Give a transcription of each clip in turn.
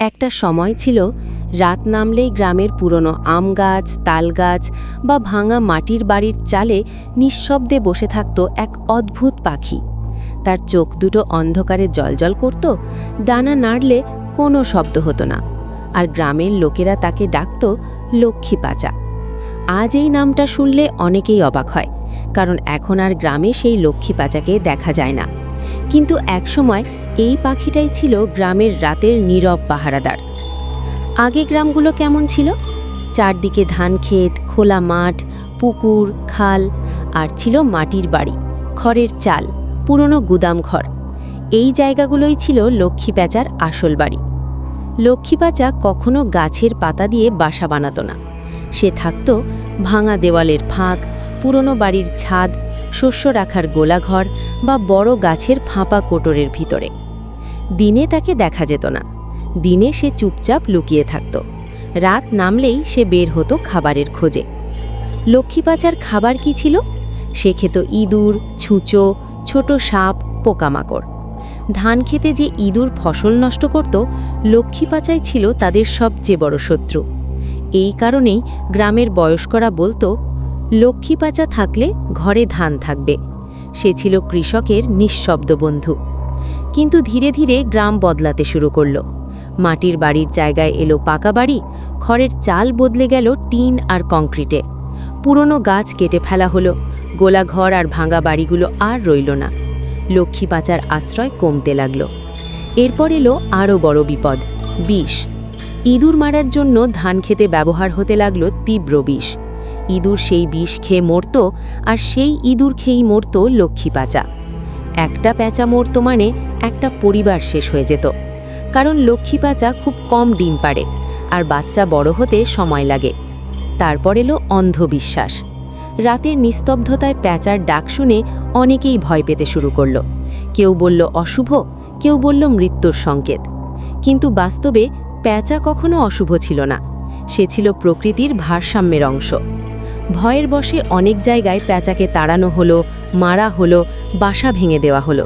একটা সময় ছিল, রাত নামলেই গ্রামের পুরনো আম গাছ, তাল গাছ বা ভাঙা মাটির বাড়ির চালে নিঃশব্দে বসে থাকত এক অদ্ভুত পাখি। তার চোখ দুটো অন্ধকারে জলজল করত, ডানা নাড়লে কোনো শব্দ হতো না, আর গ্রামের লোকেরা তাকে ডাকত লক্ষ্মী পাচা আজ এই নামটা শুনলে অনেকেই অবাক হয়, কারণ এখন আর গ্রামে সেই লক্ষ্মী পাচাকে দেখা যায় না। কিন্তু একসময় এই পাখিটাই ছিল গ্রামের রাতের নীরব পাহারাদার। আগে গ্রামগুলো কেমন ছিল? চারদিকে ধান ক্ষেত, খোলা মাঠ, পুকুর, খাল, আর ছিল মাটির বাড়ি, খড়ের চাল, পুরনো গুদাম ঘর। এই জায়গাগুলোই ছিল লক্ষ্মী প্যাঁচার আসল বাড়ি। লক্ষ্মী প্যাঁচা কখনো গাছের পাতা দিয়ে বাসা বানাত না। সে থাকত ভাঙা দেওয়ালের ফাঁক, পুরনো বাড়ির ছাদ, শস্য রাখার গোলাঘর বা বড় গাছের ফাঁপা কোটরের ভিতরে। দিনে তাকে দেখা যেত না। দিনে সে চুপচাপ লুকিয়ে থাকত। রাত নামলেই সে বের হতো খাবারের খোঁজে। লক্ষ্মীপাচার খাবার কি ছিল? সে খেত ইঁদুর, ছুঁচো, ছোট সাপ, পোকামাকড়। ধান খেতে যে ইঁদুর ফসল নষ্ট করত, লক্ষ্মীপাচাই ছিল তাদের সবচেয়ে বড় শত্রু। এই কারণেই গ্রামের বয়স্করা বলতো, লক্ষ্মীপাচা থাকলে ঘরে ধান থাকবে। সে ছিল কৃষকের নিঃশব্দ বন্ধু। কিন্তু ধীরে ধীরে গ্রাম বদলাতে শুরু করল। মাটির বাড়ির জায়গায় এলো পাকা বাড়ি, খড়ের চাল বদলে গেল টিন আর কংক্রিটে। পুরনো গাছ কেটে ফেলা হলো গোলাঘর আর ভাঙা বাড়িগুলো আর রইল না। লক্ষ্মী পাচার আশ্রয় কমতে লাগল। এরপর এলো আরও বড় বিপদ, বিষ। ইঁদুর মারার জন্য ধান খেতে ব্যবহার হতে লাগল তীব্র বিষ। ইঁদুর সেই বিষ খেয়ে মরত, আর সেই ইঁদুর খেয়েই মরত লক্ষ্মী পাচা। একটা প্যাঁচা মরত মানে একটা পরিবার শেষ হয়ে যেত। কারণ লক্ষ্মী প্যাঁচা খুব কম ডিম পাড়ে, আর বাচ্চা বড় হতে সময় লাগে। তারপর এলো অন্ধবিশ্বাস। রাতের নিস্তব্ধতায় প্যাঁচার ডাক শুনে অনেকেই ভয় পেতে শুরু করল। কেউ বলল, অশুভ। কেউ বলল, মৃত্যুর সংকেত। কিন্তু বাস্তবে প্যাঁচা কখনো অশুভ ছিল না। সে ছিল প্রকৃতির ভারসাম্যের অংশ। ভয়ের বশে অনেক জায়গায় প্যাঁচাকে তাড়ানো হলো, মারা হলো, বাসা ভেঙে দেওয়া হলো।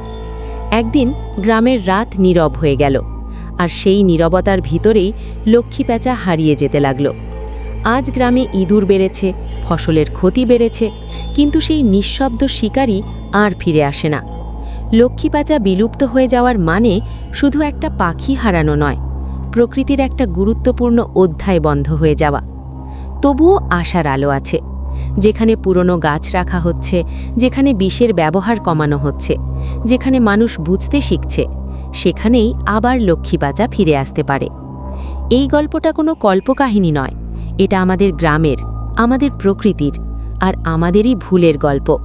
একদিন গ্রামের রাত নীরব হয়ে গেল, আর সেই নীরবতার ভিতরেই লক্ষ্মী প্যাঁচা হারিয়ে যেতে লাগল। আজ গ্রামে ইঁদুর বেড়েছে, ফসলের ক্ষতি বেড়েছে, কিন্তু সেই নিঃশব্দ শিকারই আর ফিরে আসে না। লক্ষ্মী প্যাঁচা বিলুপ্ত হয়ে যাওয়ার মানে শুধু একটা পাখি হারানো নয়, প্রকৃতির একটা গুরুত্বপূর্ণ অধ্যায় বন্ধ হয়ে যাওয়া। তবুও আশার আলো আছে। যেখানে পুরনো গাছ রাখা হচ্ছে, যেখানে বিষের ব্যবহার কমানো হচ্ছে, যেখানে মানুষ বুঝতে শিখছে, সেখানেই আবার লক্ষ্মী বাজা ফিরে আসতে পারে। এই গল্পটা কোনো কল্পকাহিনী নয়, এটা আমাদের গ্রামের, আমাদের প্রকৃতির আর আমাদেরই ভুলের গল্প।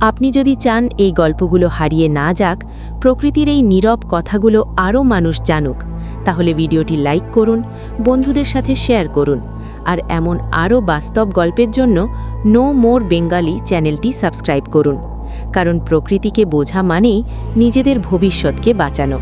আপনি যদি চান এই গল্পগুলো হারিয়ে না যাক, প্রকৃতির এই নীরব কথাগুলো আরও মানুষ জানুক, তাহলে ভিডিওটি লাইক করুন, বন্ধুদের সাথে শেয়ার করুন। আর এমন আরও বাস্তব গল্পের জন্য নো মোর বেঙ্গালি চ্যানেলটি সাবস্ক্রাইব করুন। কারণ প্রকৃতিকে বোঝা মানেই নিজেদের ভবিষ্যৎকে বাঁচানো।